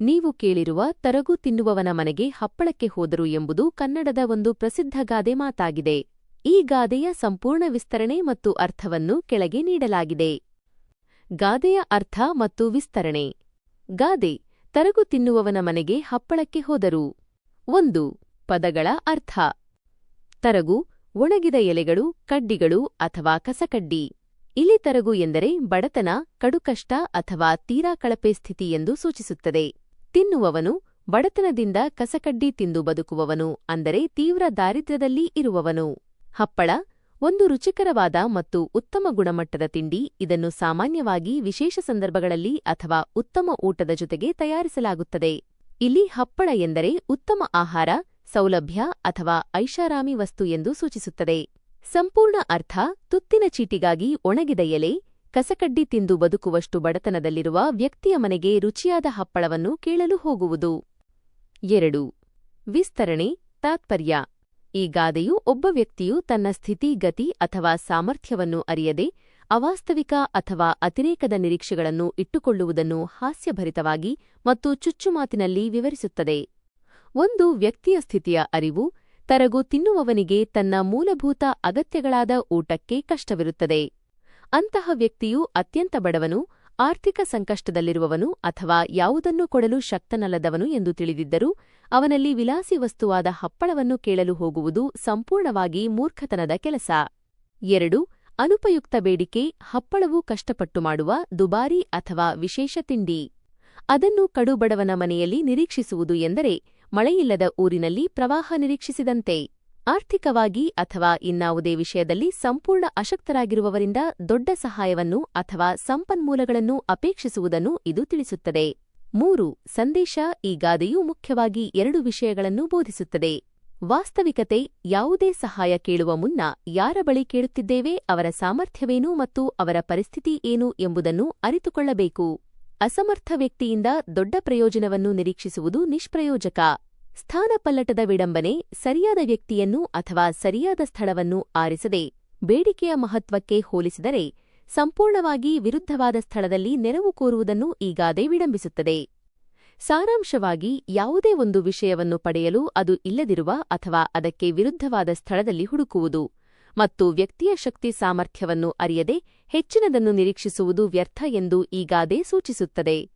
ನೀವು ಕೇಳಿರುವ ತರಗು ತಿನ್ನುವವನ ಮನೆಗೆ ಹಪ್ಪಳಕ್ಕೆ ಹೋದರು ಎಂಬುದು ಕನ್ನಡದ ಒಂದು ಪ್ರಸಿದ್ಧ ಗಾದೆ ಮಾತಾಗಿದೆ. ಈ ಗಾದೆಯ ಸಂಪೂರ್ಣ ವಿಸ್ತರಣೆ ಮತ್ತು ಅರ್ಥವನ್ನು ಕೆಳಗೆ ನೀಡಲಾಗಿದೆ. ಗಾದೆಯ ಅರ್ಥ ಮತ್ತು ವಿಸ್ತರಣೆ. ಗಾದೆ, ತರಗು ತಿನ್ನುವವನ ಮನೆಗೆ ಹಪ್ಪಳಕ್ಕೆ ಹೋದರು. ಒಂದು, ಪದಗಳ ಅರ್ಥ. ತರಗು, ಒಣಗಿದ ಎಲೆಗಳು, ಕಡ್ಡಿಗಳು ಅಥವಾ ಕಸಕಡ್ಡಿ. ಇಲ್ಲಿ ತರಗು ಎಂದರೆ ಬಡತನ, ಕಡುಕಷ್ಟ ಅಥವಾ ತೀರಾ ಕಳಪೆ ಸ್ಥಿತಿ ಎಂದು ಸೂಚಿಸುತ್ತದೆ. ತಿನ್ನುವವನು ಬಡತನದಿಂದ ಕಸಕಡ್ಡಿ ತಿಂದು ಬದುಕುವವನು ಅಂದರೆ ತೀವ್ರ ದಾರಿದ್ರ್ಯದಲ್ಲಿ ಇರುವವನು. ಹಪ್ಪಳ, ಒಂದು ರುಚಿಕರವಾದ ಮತ್ತು ಉತ್ತಮ ಗುಣಮಟ್ಟದ ತಿಂಡಿ ಇದನ್ನು ಸಾಮಾನ್ಯವಾಗಿ ವಿಶೇಷ ಸಂದರ್ಭಗಳಲ್ಲಿ ಅಥವಾ ಉತ್ತಮ ಊಟದ ಜೊತೆಗೆ ತಯಾರಿಸಲಾಗುತ್ತದೆ. ಇಲ್ಲಿ ಹಪ್ಪಳ ಎಂದರೆ ಉತ್ತಮ ಆಹಾರ, ಸೌಲಭ್ಯ ಅಥವಾ ಐಷಾರಾಮಿ ವಸ್ತು ಎಂದು ಸೂಚಿಸುತ್ತದೆ. ಸಂಪೂರ್ಣ ಅರ್ಥ ತುತ್ತಿನ ಚೀಟಿಗಾಗಿ ಒಣಗಿದ ಎಲೆ ಕಸಕಡ್ಡಿ ತಿಂದು ಬದುಕುವಷ್ಟು ಬಡತನದಲ್ಲಿರುವ ವ್ಯಕ್ತಿಯ ಮನೆಗೆ ರುಚಿಯಾದ ಹಪ್ಪಳವನ್ನು ಕೇಳಲು ಹೋಗುವುದು. ಎರಡು. ವಿಸ್ತರಣೆ, ತಾತ್ಪರ್ಯ. ಈ ಗಾದೆಯು ಒಬ್ಬ ವ್ಯಕ್ತಿಯು ತನ್ನ ಸ್ಥಿತಿ, ಗತಿ ಅಥವಾ ಸಾಮರ್ಥ್ಯವನ್ನು ಅರಿಯದೆ, ಅವಾಸ್ತವಿಕ ಅಥವಾ ಅತಿರೇಕದ ನಿರೀಕ್ಷೆಗಳನ್ನು ಇಟ್ಟುಕೊಳ್ಳುವುದನ್ನು ಹಾಸ್ಯಭರಿತವಾಗಿ ಮತ್ತು ಚುಚ್ಚುಮಾತಿನಲ್ಲಿ ವಿವರಿಸುತ್ತದೆ. ಒಂದು ವ್ಯಕ್ತಿಯ ಸ್ಥಿತಿಯ ಅರಿವು, ತರಗು ತಿನ್ನುವವನಿಗೆ ತನ್ನ ಮೂಲಭೂತ ಅಗತ್ಯಗಳಾದ ಊಟಕ್ಕೆ ಕಷ್ಟವಿರುತ್ತದೆ. ಅಂತಹ ವ್ಯಕ್ತಿಯು ಅತ್ಯಂತ ಬಡವನು, ಆರ್ಥಿಕ ಸಂಕಷ್ಟದಲ್ಲಿರುವವನು ಅಥವಾ ಯಾವುದನ್ನೂ ಕೊಡಲು ಶಕ್ತನಲ್ಲದವನು ಎಂದು ತಿಳಿದಿದ್ದರೂ, ಅವನಲ್ಲಿ ವಿಲಾಸಿ ವಸ್ತುವಾದ ಹಪ್ಪಳವನ್ನು ಕೇಳಲು ಹೋಗುವುದು ಸಂಪೂರ್ಣವಾಗಿ ಮೂರ್ಖತನದ ಕೆಲಸ. ಎರಡು, ಅನುಪಯುಕ್ತ ಬೇಡಿಕೆ, ಹಪ್ಪಳವು ಕಷ್ಟಪಟ್ಟು ಮಾಡುವ ದುಬಾರಿ ಅಥವಾ ವಿಶೇಷ ತಿಂಡಿ. ಅದನ್ನು ಕಡುಬಡವನ ಮನೆಯಲ್ಲಿ ನಿರೀಕ್ಷಿಸುವುದು ಎಂದರೆ, ಮಳೆಯಿಲ್ಲದ ಊರಿನಲ್ಲಿ ಪ್ರವಾಹ ನಿರೀಕ್ಷಿಸಿದಂತೆ. ಆರ್ಥಿಕವಾಗಿ ಅಥವಾ ಇನ್ನಾವುದೇ ವಿಷಯದಲ್ಲಿ ಸಂಪೂರ್ಣ ಅಶಕ್ತರಾಗಿರುವವರಿಂದ ದೊಡ್ಡ ಸಹಾಯವನ್ನು ಅಥವಾ ಸಂಪನ್ಮೂಲಗಳನ್ನು ಅಪೇಕ್ಷಿಸುವುದನ್ನು ಇದು ತಿಳಿಸುತ್ತದೆ. ಮೂರು, ಸಂದೇಶ ಈ ಗಾದೆಯು ಮುಖ್ಯವಾಗಿ ಎರಡು ವಿಷಯಗಳನ್ನು ಬೋಧಿಸುತ್ತದೆ. ವಾಸ್ತವಿಕತೆ, ಯಾವುದೇ ಸಹಾಯ ಕೇಳುವ ಮುನ್ನ ಯಾರ ಬಳಿ ಕೇಳುತ್ತಿದ್ದೇವೆ, ಅವರ ಸಾಮರ್ಥ್ಯವೇನು ಮತ್ತು ಅವರ ಪರಿಸ್ಥಿತಿ ಏನು ಎಂಬುದನ್ನು ಅರಿತುಕೊಳ್ಳಬೇಕು. ಅಸಮರ್ಥ ವ್ಯಕ್ತಿಯಿಂದ ದೊಡ್ಡ ಪ್ರಯೋಜನವನ್ನು ನಿರೀಕ್ಷಿಸುವುದು ನಿಷ್ಪ್ರಯೋಜಕ. ಸ್ಥಾನಪಲ್ಲಟದ ವಿಡಂಬನೆ ಸರಿಯಾದ ವ್ಯಕ್ತಿಯನ್ನು ಅಥವಾ ಸರಿಯಾದ ಸ್ಥಳವನ್ನು ಆರಿಸದೆ ಬೇಡಿಕೆಯ ಮಹತ್ವಕ್ಕೆ ಹೋಲಿಸಿದರೆ ಸಂಪೂರ್ಣವಾಗಿ ವಿರುದ್ಧವಾದ ಸ್ಥಳದಲ್ಲಿ ನೆರವು ಕೋರುವುದನ್ನು ಈಗಾದೇ ಗಾದೆ ವಿಡಂಬಿಸುತ್ತದೆ. ಸಾರಾಂಶವಾಗಿ ಯಾವುದೇ ಒಂದು ವಿಷಯವನ್ನು ಪಡೆಯಲು ಅದು ಇಲ್ಲದಿರುವ ಅಥವಾ ಅದಕ್ಕೆ ವಿರುದ್ಧವಾದ ಸ್ಥಳದಲ್ಲಿ ಹುಡುಕುವುದು ಮತ್ತು ವ್ಯಕ್ತಿಯ ಶಕ್ತಿ ಸಾಮರ್ಥ್ಯವನ್ನು ಅರಿಯದೆ ಹೆಚ್ಚಿನದನ್ನು ನಿರೀಕ್ಷಿಸುವುದು ವ್ಯರ್ಥ ಎಂದು ಈಗಾದೇ ಗಾದೆ ಸೂಚಿಸುತ್ತದೆ.